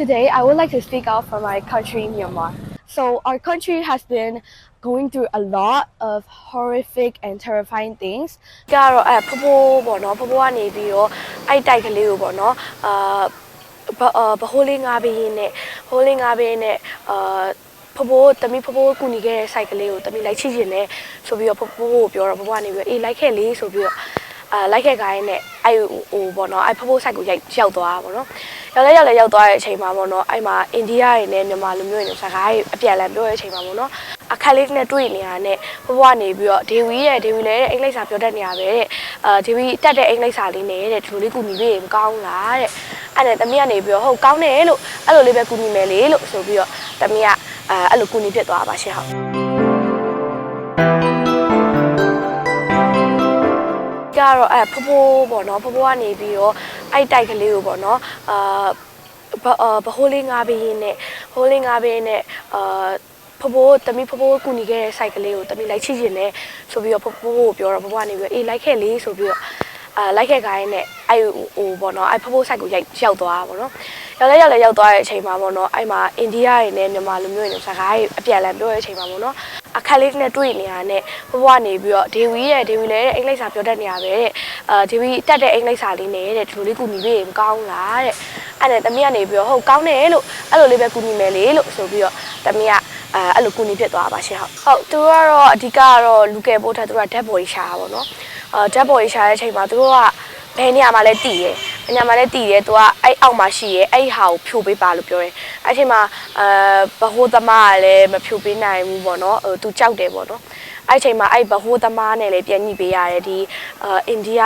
Today, I would like to speak out for my country, Myanmar. So, our country has been going through a lot of horrific and terrifying things. ကတော့အဲဖဖိုးပေါ့နော်ဖဖိုးကနေပြီးတော့အဲ့တိုက်ကလေးကိုပေါ့နော်အာဘအာဘဟိုးလေးငါးဘင်းနဲ့ဟိုးလေးငါးဘင်းနဲ့အာဖဖိုးတမီဖဖိုးကူညီခဲ့တဲ့ site ကလေးကိုတမီလိုက်ချိချင်တယ်ဆိုပြီးတော့ဖဖိုးကိုပြောတော့ဖဖိုးကနေပြီးတော့အေးလိုက်ခဲ့လေဆိုပြီးတော့ အာလိုက်ခဲ့ခိုင်းနဲ့အဲ့ဟိုပေါ့နော်အဲ့ဖဖိုး site ကိုရိုက်ရောက်သွားတာပေါ့နော်ရောက်လဲရောက်လဲရောက်သွားတဲ့အချိန်မှာပေါ့နော်အဲ့မှာအိန္ဒိယတွေနဲ့မြန်မာလူမျိုးတွေနဲ့စကားတွေအပြန်အလှန်ပြောတဲ့အချိန်မှာပေါ့နော်အခက်လေးနဲ့တွေ့နေရတဲ့ဘဘကနေပြီးတော့ဒေဝီရဲ့ဒေဝီလည်းတဲ့အင်္ဂလိပ်စာပြောတတ်နေရပဲတဲ့အာဒေဝီတက်တဲ့အင်္ဂလိပ်စာလေးနဲ့တဲ့ဒီလိုလေးကူညီပေးရင်မကောင်းလားတဲ့အဲ့နဲ့တမီးကနေပြီးတော့ဟုတ်ကောင်းတယ်လို့အဲ့လိုလေးပဲကူညီမယ်လေလို့ဆိုပြီးတော့တမီးကအာအဲ့လိုကူညီဖြစ်သွားပါရှင့်ဟုတ် ကတော့အဲဖဖိုးပေါ့နော်ဖဖိုးကနေပြီးတော့အဲ့တိုက်ကလေးကိုပေါ့နော်အာဘအာဘဟိုးလေးငါးဘင်းနဲ့ဟိုးလေးငါးဘင်းနဲ့အာဖဖိုးတမီဖဖိုးကူညီခဲ့တဲ့ site ကလေးကိုတမီလိုက်ချိချင်တယ်ဆိုပြီးတော့ဖဖိုးကိုပြောတော့ဖဖိုးကနေပြီးတော့အေးလိုက်ခဲ့လေဆိုပြီးတော့အာလိုက်ခဲ့ခိုင်းနဲ့အဲ့ဟိုပေါ့နော်အဲ့ဖဖိုး site ကိုရိုက်ရောက်သွားတာပေါ့နော်ရောက်လဲရောက်လဲရောက်သွားတဲ့အချိန်မှာပေါ့နော်အဲ့မှာအိန္ဒိယတွေနဲ့မြန်မာလူမျိုးတွေနဲ့စကားတွေအပြန်အလှန်ပြောတဲ့အချိန်မှာပေါ့နော် အခက်လေးနဲ့တွေ့နေရတဲ့ဘဘကနေပြီးတော့ဒေဝီရဲ့ဒေဝီလည်းတဲ့အင်္ဂလိပ်စာပြောတတ်နေရပဲတဲ့အာဒေဝီတက်တဲ့အင်္ဂလိပ်စာလေးနဲ့တဲ့ဒီလိုလေးကူညီပေးရင်မကောင်းလားတဲ့အဲ့နဲ့တမီးကနေပြီးတော့ဟုတ်ကောင်းတယ်လို့အဲ့လိုလေးပဲကူညီမယ်လေလို့ဆိုပြီးတော့တမီးကအဲအဲ့လိုကူညီဖြစ်သွားပါရှင်ဟုတ်ဟုတ်သူတို့ကတော့အဓိကကတော့လူကယ်ပို့ထက်သူတို့ကဓာတ်ပေါ်ကြီးရှာတာပေါ့နော်အာဓာတ်ပေါ်ကြီးရှာတဲ့အချိန်မှာသူတို့ကဘယ်နေရာမှာလဲတည်ရဲဘယ်နေရာမှာလဲတည်ရဲသူက အဲ့အောက်မှာရှိရဲအဲ့ဟာကိုဖြိုပေးပါလို့ပြောတယ်အဲ့အချိန်မှာအဲဘဟိုသမားကလည်းမဖြိုပေးနိုင်ဘူးပေါ့နော်ဟိုသူကြောက်တယ်ပေါ့နော်အဲ့အချိန်မှာအဲ့ဘဟိုသမားနဲ့လည်းပြန်ညှိပေးရတယ်ဒီအာအိန္ဒိယ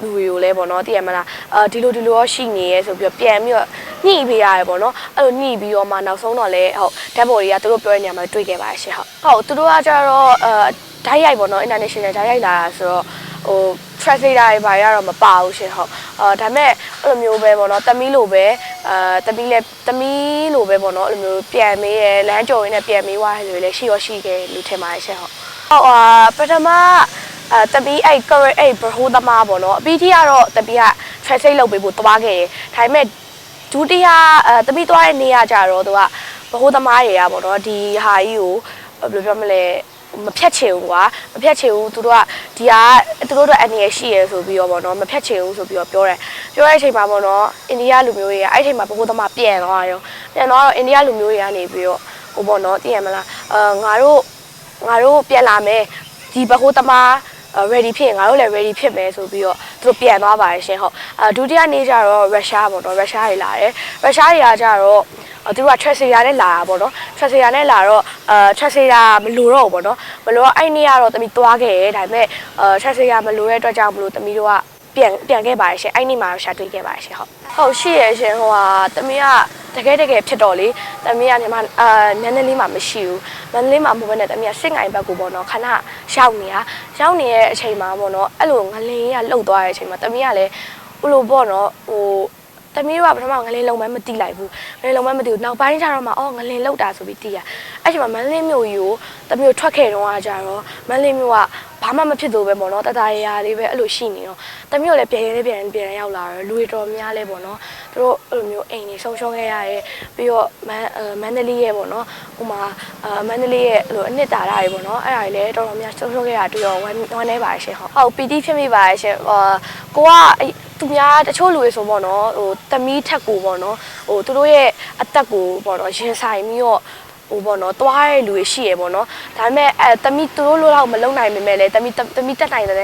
လူတွေကိုလည်းပေါ့နော်သိရမလားအာဒီလိုဒီလိုရောရှိနေရဲဆိုပြီးတော့ပြန်ပြီးတော့ညှိပေးရတယ်ပေါ့နော်အဲ့လိုညှိပြီးတော့မှနောက်ဆုံးတော့လည်းဟုတ်ဓာတ်ပေါ်တွေကသူတို့ပြောတဲ့နေရာမှာတွေ့ခဲ့ပါရှင်ဟုတ်ဟုတ်သူတို့ကကြတော့အာဓာတ်ရိုက်ပေါ့နော် international ဓာတ်ရိုက်လာတာဆိုတော့ဟို translator တွေဘာတွေကတော့မပါဘူးရှင်ဟုတ်အာဒါပေမဲ့အဲ့လိုမျိုးပဲပေါ့နော်တမီးလိုပဲအာတမီးလည်းတမီးလိုပဲပေါ့နော်အဲ့လိုမျိုးပြန်မေးရလမ်းကြော်ရင်းနဲ့ပြန်မေးသွားတယ်ဆိုရင်လည်းရှိရောရှိခဲ့လို့ထင်ပါတယ်ရှင်ဟုတ်ဟုတ်အာပထမအာတပီးအဲ့ current အဲ့ဘဟိုးသမားပေါ့နော်အပြီးထိကတော့တပီးက translate လုပ်ပေးဖို့သွားခဲ့တယ်ဒါပေမဲ့ဒုတိယအဲတပီးသွားတဲ့နေရာကြတော့သူကဘဟိုးသမားတွေကပေါ့နော်ဒီဟာကြီးကိုဘယ်လိုပြောမလဲ မဖြတ်ချင်ဘူးကွာမဖြတ်ချင်ဘူးသူတို့ကဒီဟာသူတို့တော့အနေရရှိရဲဆိုပြီးတော့ပေါ့နော်မဖြတ်ချင်ဘူးဆိုပြီးတော့ပြောတယ်ပြောတဲ့အချိန်မှာပေါ့နော်အိန္ဒိယလူမျိုးတွေကအဲ့ဒီအချိန်မှာဘဟိုးသမားပြန်သွားရောပြန်သွားတော့အိန္ဒိယလူမျိုးတွေကနေပြီးတော့ဟိုပေါ့နော်သိရမလားအာငါတို့ငါတို့ပြန်လာမယ်ဒီဘဟိုးသမား ready ဖြစ်ရင်ငါတို့လည်း ready ဖြစ်မယ်ဆိုပြီးတော့သူတို့ပြန်သွားပါတယ်ရှင်ဟုတ်အာဒုတိယနေ့ကျတော့ရုရှားပေါ့နော်ရုရှားတွေလာတယ်ရုရှားတွေကကျတော့သူတို့က Tracer နဲ့လာတာပေါ့နော် Tracer နဲ့လာတော့အာ Tracer မလိုတော့ဘူးပေါ့နော်မလိုတော့အဲ့နေ့ကတော့တမီသွားခဲ့ရဲဒါပေမဲ့အာ Tracer မလိုတဲ့အတွက်ကြောင့်မလို့တမီတို့ကပြန်ပြန်ခဲ့ပါတယ်ရှင်အဲ့နေ့မှာရှာတွေ့ခဲ့ပါတယ်ရှင်ဟုတ်ဟုတ်ရှိရရှင်ဟိုဟာတမီက တကယ်တကယ်ဖြစ်တော့လေတမီကညီမအာနန်းနန်းလေးမှာမရှိဘူးနန်းနန်းလေးမှာမဟုတ်ဘဲနဲ့တမီကစစ်ငိုင်ဘက်ကိုပေါ့နော်ခဏရောက်နေတာရောက်နေတဲ့အချိန်မှာပေါ့နော်အဲ့လိုငလင်းကလှုပ်သွားတဲ့အချိန်မှာတမီကလည်းဟိုလိုပေါ့နော်ဟို တမီးတို့ကပထမငလင်းလုံးမဲမတိလိုက်ဘူးငလင်းလုံးမဲမတိဘူးနောက်ပိုင်းကျတော့မှအော်ငလင်းလောက်တာဆိုပြီးတိရအဲ့ချိန်မှာမန်းလင်းမျိုးကြီးကိုတမီးတို့ထွက်ခဲ့တော့ကကြတော့မန်းလင်းမျိုးကဘာမှမဖြစ်တော့ပဲပေါ့နော်တတရရာလေးပဲအဲ့လိုရှိနေတော့တမီးတို့လည်းပြန်ရဲပြန်ပြန်ရောက်လာတော့လူတွေတော်များလဲပေါ့နော်သူတို့အဲ့လိုမျိုးအိမ်နေဆုံးရှုံးခဲ့ရတယ်ပြီးတော့မန်းမန္တလေးရဲ့ပေါ့နော်ဟိုမှာအာမန္တလေးရဲ့အဲ့လိုအနှစ်သာရတွေပေါ့နော်အဲ့ဒါတွေလည်းတော်တော်များဆုံးရှုံးခဲ့ရတွေ့တော့ဝမ်းဝမ်းနေပါရှင်ဟုတ်ဟုတ်ပီတိဖြစ်မိပါရှင်အာကိုက သူများတချို့လူတွေဆိုပေါ့နော်ဟိုတမီးထက်ကိုပေါ့နော်ဟိုသူတို့ရဲ့အသက်ကိုပေါ့နော်ရင်ဆိုင်ပြီးတော့ ဟိုပေါ့နော်တွားတဲ့လူတွေရှိရပေါ့နော်ဒါပေမဲ့အဲတမီသူတို့လိုတော့မလုံနိုင်ပေမဲ့လည်းတမီတမီတက်နိုင်တဲ့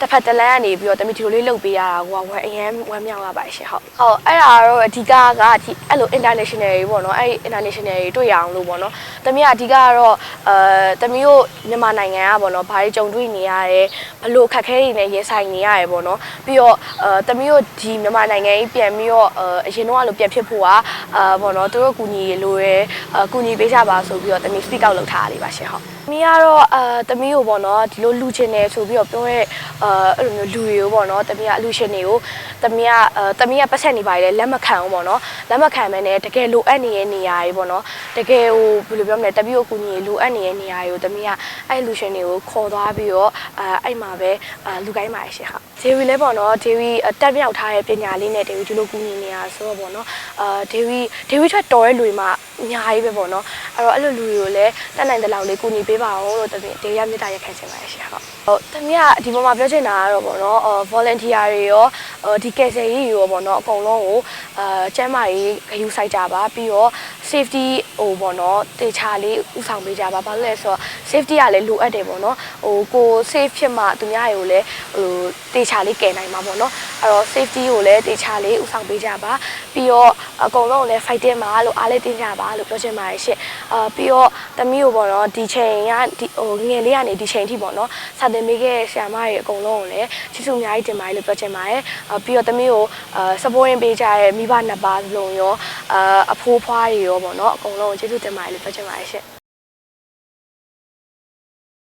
တစ်ဖက်တစ်လမ်းကနေပြီးတော့တမီဒီလိုလေးလုပ်ပေးရတာကိုကဝမ်းအရင်ဝမ်းမြောက်ရပါရှင်ဟုတ်ဟုတ်အဲ့ဒါတော့အဓိကကဒီအဲ့လို international တွေပေါ့နော်အဲ့ international တွေတွေ့ရအောင်လို့ပေါ့နော်တမီကအဓိကကတော့အဲတမီတို့မြန်မာနိုင်ငံကပေါ့နော်ဘာတွေကြုံတွေ့နေရတယ်ဘလို့အခက်အခဲတွေနဲ့ရင်ဆိုင်နေရတယ်ပေါ့နော်ပြီးတော့အဲတမီတို့ဒီမြန်မာနိုင်ငံကြီးပြန်ပြီးတော့အဲအရင်တော့အလိုပြန်ဖြစ်ဖို့ကအာပေါ့နော်သူတို့ကူညီလိုရဲအကူညီပေးကြပါဆိုပြီးတော့တမီ speak out လုပ်ထားရလေးပါရှင်ဟုတ်။မီကတော့အာတမီကိုပေါ့နော်ဒီလိုလူချင်းနေဆိုပြီးတော့ပြောရဲအာအဲ့လိုမျိုးလူတွေကိုပေါ့နော်တမီကအလူရှင်တွေကိုတမီကအာတမီကပတ်ဆက်နေပါလေလက်မခံဘူးပေါ့နော်လက်မခံမဲနဲ့တကယ်လိုအပ်နေတဲ့နေရာတွေပေါ့နော်တကယ်ဟိုဘယ်လိုပြောမလဲတမီကိုကူညီလိုအပ်နေတဲ့နေရာတွေကိုတမီကအဲ့လူရှင်တွေကိုခေါ်သွားပြီးတော့အာအဲ့မှာပဲအာလူကိုင်းပါရှင်ဟုတ်ဒေဝီလည်းပေါ့နော်ဒေဝီတက်မြောက်ထားတဲ့ပညာလေးနဲ့ဒေဝီဒီလိုကူညီနေရဆိုတော့ပေါ့နော်အာဒေဝီဒေဝီထွက်တော်တဲ့လူတွေမှာ အများကြီးပဲပေါ့နော်အဲ့တော့အဲ့လိုလူတွေကိုလည်းတက်နိုင်တဲ့လောက်လေးကူညီပေးပါအောင်လို့တမီဒေရမြတ်တာရက်ခံချင်ပါတယ်ရှင်ဟုတ်ဟုတ်တမီကဒီပေါ်မှာပြောချင်တာကတော့ပေါ့နော်အော် volunteer တွေရောအော်ဒီကယ်ဆယ်ရေးတွေရောပေါ့နော်အကုန်လုံးကိုအာကျမ်းမာရေးဂရုစိုက်ကြပါပြီးတော့ safety ဟိုပေါ့နော်တေချာလေးဥဆောင်ပေးကြပါဘာလို့လဲဆိုတော့ safety ကလည်းလိုအပ်တယ်ပေါ့နော်ဟိုကို safe ဖြစ်မှသူများတွေကိုလည်းဟိုတေချာလေးကယ်နိုင်မှာပေါ့နော်အဲ့တော့ safety ကိုလည်းတေချာလေးဥဆောင်ပေးကြပါပြီးတော့အကုန်လုံးကိုလည်း fighting ပါလို့အားလေးတင်ကြပါလို့ပြောချင်ပါတယ်ရှင့်အာပြီးတော့တမီးကိုပေါ့နော်ဒီချိန်ကဒီဟိုငယ်လေးကနေဒီချိန်ထိပေါ့နော်စာသင်ပေးခဲ့ဆရာမတွေအကုန်လုံးကိုလည်းချစ်စုအများကြီးတင်ပါတယ်လို့ပြောချင်ပါတယ်အာပြီးတော့တမီးကိုအာ supporting ပေးကြတဲ့မိဘနှစ်ပါးလုံးရောအာအဖိုးဖွားတွေရောပေါ့နော်အကုန်လုံးကိုကျေးဇူးတင်ပါတယ်လို့ပြောချင်ပါတယ်ရှင့်